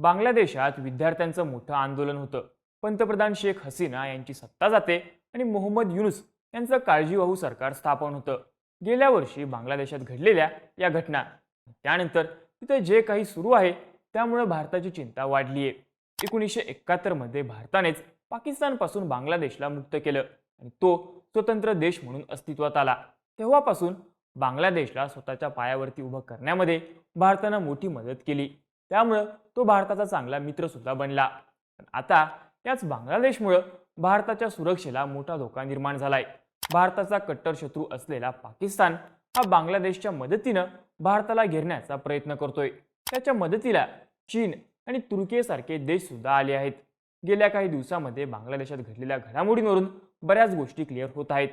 बांगलादेशात विद्यार्थ्यांचं मोठं आंदोलन होतं. पंतप्रधान शेख हसीना यांची सत्ता जाते आणि मोहम्मद युनुस यांचं काळजीवाहू सरकार स्थापन होतं. गेल्या वर्षी बांगलादेशात घडलेल्या या घटना त्यानंतर तिथे जे काही सुरू आहे त्यामुळे भारताची चिंता वाढली आहे एकोणीसशे एकाहत्तरमध्ये भारतानेच पाकिस्तानपासून बांगलादेशला मुक्त केलं आणि तो स्वतंत्र देश म्हणून अस्तित्वात आला. तेव्हापासून बांगलादेशला स्वतःच्या पायावरती उभं करण्यामध्ये भारतानं मोठी मदत केली. त्यामुळं तो भारताचा चांगला मित्रसुद्धा बनला. पण आता याच बांगलादेशमुळं भारताच्या सुरक्षेला मोठा धोका निर्माण झालाय. भारताचा कट्टर शत्रू असलेला पाकिस्तान हा बांगलादेशच्या मदतीनं भारताला घेरण्याचा प्रयत्न करतोय. त्याच्या मदतीला चीन आणि तुर्कीसारखे देश सुद्धा आले आहेत. गेल्या काही दिवसामध्ये बांगलादेशात घडलेल्या घडामोडींवरून बऱ्याच गोष्टी क्लिअर होत आहेत.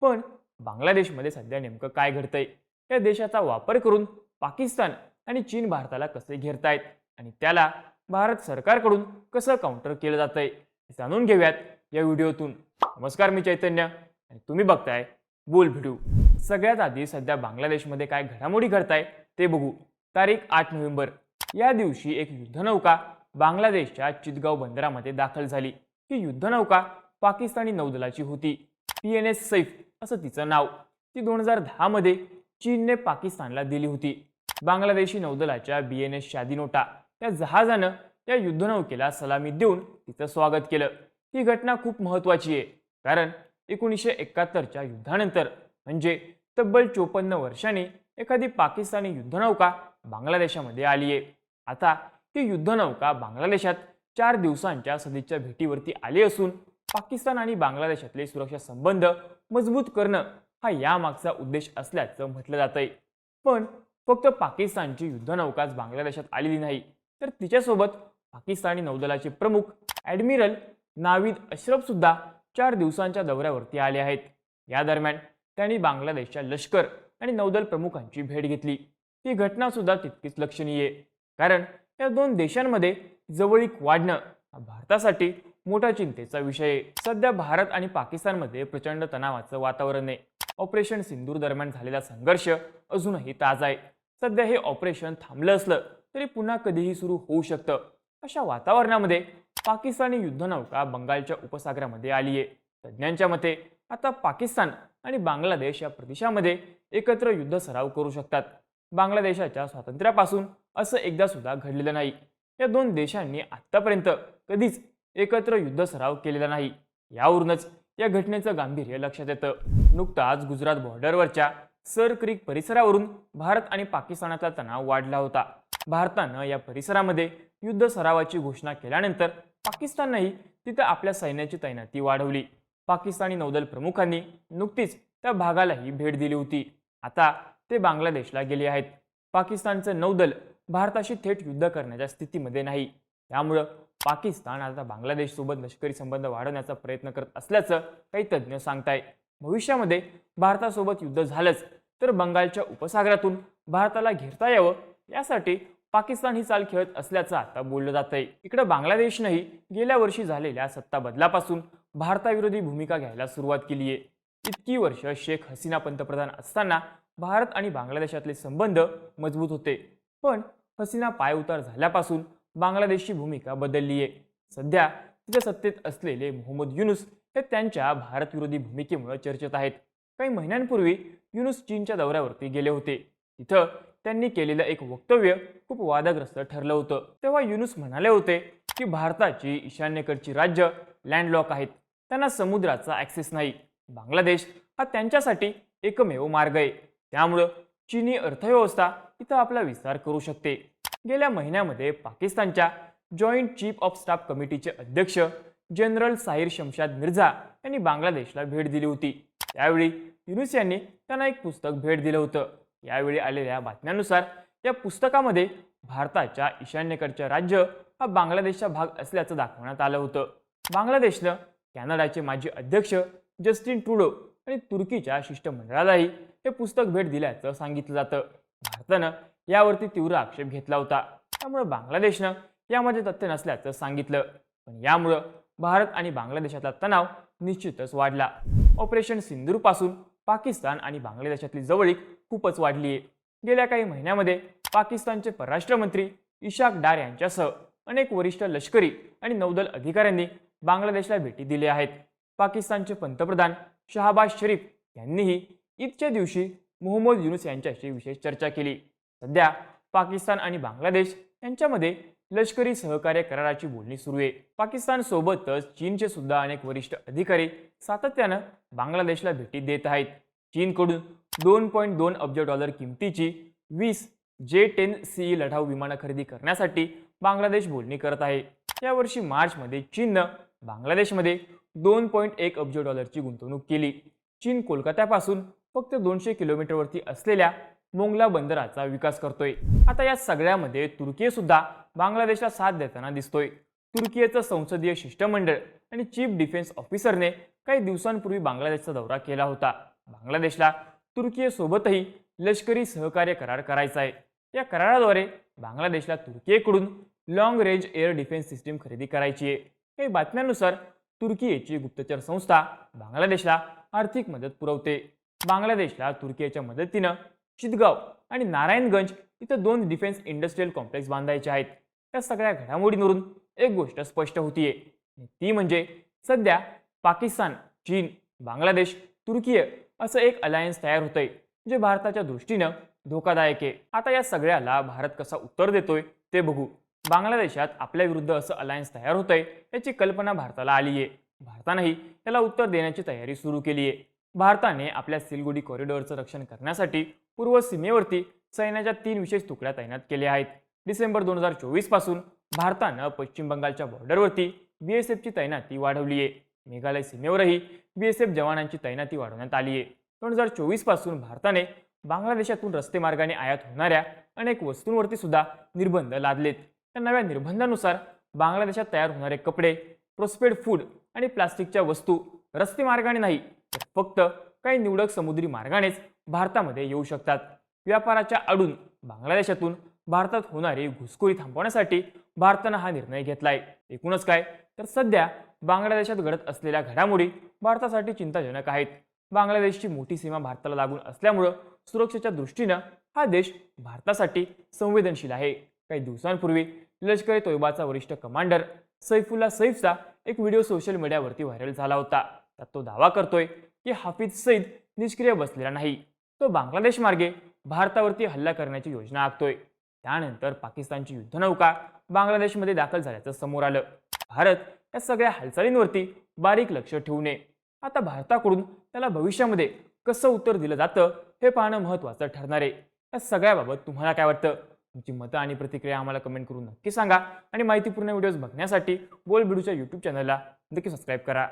पण बांगलादेशमध्ये सध्या नेमकं काय घडतंय? या देशाचा वापर करून पाकिस्तान आणि चीन भारताला कसे घेरतायत? आणि त्याला भारत सरकारकडून कसं काउंटर केलं जातंय? हे जाणून घेऊयात या व्हिडिओतून. नमस्कार मी चैतन्य. आणि तुम्ही बघताय बोल व्हिडिओ सगळ्यात आधी सध्या बांगलादेशमध्ये काय घडामोडी घडताय ते बघू. तारीख आठ नोव्हेंबर. या दिवशी एक युद्धनौका बांगलादेशच्या चितगाव बंदरामध्ये दाखल झाली. ही युद्धनौका पाकिस्तानी नौदलाची होती. पी एन एस सैफ असं तिचं नाव. ती दोन हजार दहामध्ये चीनने पाकिस्तानला दिली होती. बांगलादेशी नौदलाच्या बी एन एस शादीनोटा. या जहाजानं त्या युद्धनौकेला सलामी देऊन तिचं स्वागत केलं. ही घटना खूप महत्त्वाची आहे. कारण एकोणीसशे एकाहत्तरच्या युद्धानंतर म्हणजे तब्बल चोपन्न वर्षांनी एखादी पाकिस्तानी युद्धनौका बांगलादेशामध्ये आली आहे. आता ही युद्धनौका बांगलादेशात चार दिवसांच्या सदिच्छा भेटीवरती आली असून पाकिस्तान आणि बांगलादेशातले सुरक्षा संबंध मजबूत करणं हा यामागचा उद्देश असल्याचं म्हटलं जातंय. पण फक्त पाकिस्तानची युद्धनौकाच बांगलादेशात आलेली नाही तर तिच्यासोबत पाकिस्तानी नौदलाचे प्रमुख ॲडमिरल नाविद अशरफ सुद्धा चार दिवसांच्या दौऱ्यावरती आले आहेत. या दरम्यान त्यांनी बांगलादेशच्या लष्कर आणि नौदल प्रमुखांची भेट घेतली. ही घटना सुद्धा तितकीच लक्षणीय कारण या दोन देशांमध्ये जवळीक वाढणं हा भारतासाठी मोठा चिंतेचा विषय आहे. सध्या भारत आणि पाकिस्तानमध्ये प्रचंड तणावाचं वातावरण आहे. ऑपरेशन सिंदूर दरम्यान झालेला संघर्ष अजूनही ताजा आहे. सध्या हे ऑपरेशन थांबलं असलं तरी पुन्हा कधीही सुरू होऊ शकतं. अशा वातावरणामध्ये पाकिस्तानी युद्धनौका बंगालच्या उपसागरामध्ये आली आहे. तज्ज्ञांच्या मते आता पाकिस्तान आणि बांगलादेश या प्रदेशामध्ये एकत्र युद्ध सराव करू शकतात. बांगलादेशाच्या स्वातंत्र्यापासून असं एकदा सुद्धा घडलेलं नाही. या दोन देशांनी आत्तापर्यंत कधीच एकत्र युद्ध सराव केलेला नाही. यावरूनच या घटनेचं गांभीर्य लक्षात येतं. नुकताच गुजरात बॉर्डरवरच्या सर क्रिक परिसरावरून भारत आणि पाकिस्तानातला तणाव वाढला होता. भारतानं या परिसरामध्ये युद्ध सरावाची घोषणा केल्यानंतर पाकिस्ताननंही तिथं आपल्या सैन्याची तैनाती वाढवली. पाकिस्तानी नौदल प्रमुखांनी नुकतीच त्या भागालाही भेट दिली होती. आता ते बांगलादेशला गेले आहेत. पाकिस्तानचं नौदल भारताशी थेट युद्ध करण्याच्या स्थितीमध्ये नाही. त्यामुळं पाकिस्तान आता बांगलादेशसोबत लष्करी संबंध वाढवण्याचा प्रयत्न करत असल्याचं काही तज्ज्ञ सांगताय. भविष्यामध्ये भारतासोबत युद्ध झालंच तर बंगालच्या उपसागरातून भारताला घेरता यावं यासाठी पाकिस्तान ही चाल खेळत असल्याचं आता बोललं जात आहे इकडं बांगलादेशनंही गेल्या वर्षी झालेल्या सत्ता बदलापासून भारताविरोधी भूमिका घ्यायला सुरुवात केली आहे. इतकी वर्ष शेख हसीना पंतप्रधान असताना भारत आणि बांगलादेशातले संबंध मजबूत होते. पण हसीना पायउतार झाल्यापासून बांगलादेशची भूमिका बदलली आहे. सध्या तिच्या सत्तेत असलेले मोहम्मद युनुस हे त्यांच्या भारतविरोधी भूमिकेमुळे चर्चेत आहेत. काही महिन्यांपूर्वी युनुस चीनच्या दौऱ्यावरती गेले होते. तिथं त्यांनी केलेलं एक वक्तव्य खूप वादग्रस्त ठरलं होतं. तेव्हा युनुस म्हणाले होते की भारताची ईशान्येकडची राज्य लँडलॉक आहेत. त्यांना समुद्राचा ॲक्सेस नाही. बांगलादेश हा त्यांच्यासाठी एकमेव मार्ग आहे. त्यामुळं चीनी अर्थव्यवस्था इथं आपला विस्तार करू शकते. गेल्या महिन्यामध्ये पाकिस्तानच्या जॉईंट चीफ ऑफ स्टाफ कमिटीचे अध्यक्ष जनरल साहिर शमशाद मिर्झा यांनी बांगलादेशला भेट दिली होती. त्यावेळी युनुस यांनी त्यांना एक पुस्तक भेट दिलं होतं. यावेळी आलेल्या बातम्यांनुसार या पुस्तकामध्ये भारताच्या ईशान्येकडच्या राज्य हा बांगलादेशचा भाग असल्याचं दाखवण्यात आलं होतं. बांगलादेशनं कॅनडाचे माजी अध्यक्ष जस्टिन ट्रुडो आणि तुर्कीच्या शिष्टमंडळालाही हे पुस्तक भेट दिल्याचं सांगितलं जातं. भारतानं यावरती तीव्र आक्षेप घेतला होता. त्यामुळे बांगलादेशनं यामध्ये तथ्य नसल्याचं सांगितलं. पण यामुळं भारत आणि बांगलादेशातला तणाव निश्चितच वाढला. ऑपरेशन सिंदूरपासून पाकिस्तान आणि बांगलादेशातली जवळीक खूपच वाढली आहे गेल्या काही महिन्यामध्ये पाकिस्तानचे परराष्ट्र मंत्री इशाक डार यांच्यासह अनेक वरिष्ठ लष्करी आणि नौदल अधिकाऱ्यांनी बांगलादेशला भेटी दिल्या आहेत. पाकिस्तानचे पंतप्रधान शहाबाज शरीफ यांनीही ईदच्या दिवशी मोहम्मद युनुस यांच्याशी विशेष चर्चा केली. सध्या पाकिस्तान आणि बांगलादेश यांच्यामध्ये लष्करी सहकार्य कराराची बोलणी सुरू आहे. पाकिस्तान सोबतच चीनचे सुद्धा अनेक वरिष्ठ अधिकारी सातत्यानं बांगलादेशला भेटी देत आहेत. चीनकडून दोन पॉईंट दोन अब्ज डॉलर किमतीची वीस जे टेन सी लढाऊ विमानं खरेदी करण्यासाठी बांगलादेश बोलणी करत आहे. यावर्षी मार्चमध्ये चीननं बांगलादेशमध्ये दोन पॉईंट एक अब्ज डॉलरची गुंतवणूक केली. चीन कोलकात्यापासून फक्त दोनशे किलोमीटरवरती असलेल्या मोंगला बंदराचा विकास करतोय. आता या सगळ्यामध्ये तुर्की सुद्धा बांगलादेशला साथ देताना दिसतोय. तुर्कीचं संसदीय शिष्टमंडळ आणि चीफ डिफेन्स ऑफिसरने काही दिवसांपूर्वी बांगलादेशचा दौरा केला होता. बांगलादेशला तुर्कीसोबतही लष्करी सहकार्य करार करायचा आहे. या कराराद्वारे बांगलादेशला तुर्कीकडून long range air defence system खरेदी करायची आहे. काही बातम्यांनुसार तुर्कीची गुप्तचर संस्था बांगलादेशला आर्थिक मदत पुरवते. बांगलादेशला तुर्कीच्या मदतीनं चितगाव आणि नारायणगंज इथं दोन डिफेन्स इंडस्ट्रीयल कॉम्प्लेक्स बांधायचे आहेत. या सगळ्या घडामोडींवरून एक गोष्ट स्पष्ट होतीये. ती म्हणजे सध्या पाकिस्तान चीन बांगलादेश तुर्कीय असं एक अलायन्स तयार होतंय जे भारताच्या दृष्टीनं धोकादायक आहे. आता या सगळ्याला भारत कसा उत्तर देतोय ते बघू. बांगलादेशात आपल्या विरुद्ध असं अलायन्स तयार होतंय याची कल्पना भारताला आली आहे भारतानंही त्याला उत्तर देण्याची तयारी सुरू केली आहे भारताने आपल्या सिलगुडी कॉरिडॉरचं रक्षण करण्यासाठी पूर्व सीमेवरती सैन्याच्या तीन विशेष तुकड्या तैनात केल्या आहेत. डिसेंबर दोन हजार चोवीसपासून भारतानं पश्चिम बंगालच्या बॉर्डरवरती बीएसएफची तैनाती वाढवली आहे. मेघालय सीमेवरही बीएसएफ जवानांची तैनाती वाढवण्यात आली आहे. दोन हजार चोवीसपासून भारताने बांगलादेशातून रस्ते मार्गाने आयात होणाऱ्या अनेक वस्तूंवरती सुद्धा निर्बंध लादलेत. त्या नव्या निर्बंधानुसार बांगलादेशात तयार होणारे कपडे प्रोस्पेड फूड आणि प्लास्टिकच्या वस्तू रस्ते मार्गाने नाही फक्त काही निवडक समुद्री मार्गानेच भारतामध्ये येऊ शकतात. व्यापाराच्या आडून बांगलादेशातून भारतात होणारी घुसखोरी थांबवण्यासाठी भारतानं हा निर्णय घेतलाय. एकूणच काय? तर सध्या बांगलादेशात घडत असलेल्या घडामोडी भारतासाठी चिंताजनक आहेत. बांगलादेशची मोठी सीमा भारताला लागून असल्यामुळं सुरक्षेच्या दृष्टीनं हा देश भारतासाठी संवेदनशील आहे. काही दिवसांपूर्वी लष्करी तोयबाचा वरिष्ठ कमांडर सैफुल्ला सैफचा एक व्हिडिओ सोशल मीडियावरती व्हायरल झाला होता. त्यात तो दावा करतोय की हाफिज सईद निष्क्रिय बसलेला नाही. तो बांगलादेश मार्गे भारतावरती हल्ला करण्याची योजना आखतोय. त्यानंतर पाकिस्तानची युद्धनौका बांगलादेशमध्ये दाखल झाल्याचं समोर आलं. भारत या सगळ्या हालचालींवरती बारीक लक्ष ठेवू नये आता भारताकडून त्याला भविष्यामध्ये कसं उत्तर दिलं जातं हे पाहणं महत्त्वाचं ठरणार आहे. या सगळ्याबाबत तुम्हाला काय वाटतं? तुमची मतं आणि प्रतिक्रिया आम्हाला कमेंट करून नक्की सांगा आणि माहितीपूर्ण व्हिडिओज बघण्यासाठी बोल बिडूच्या यूट्यूब चॅनलला नक्की सबस्क्राईब करा.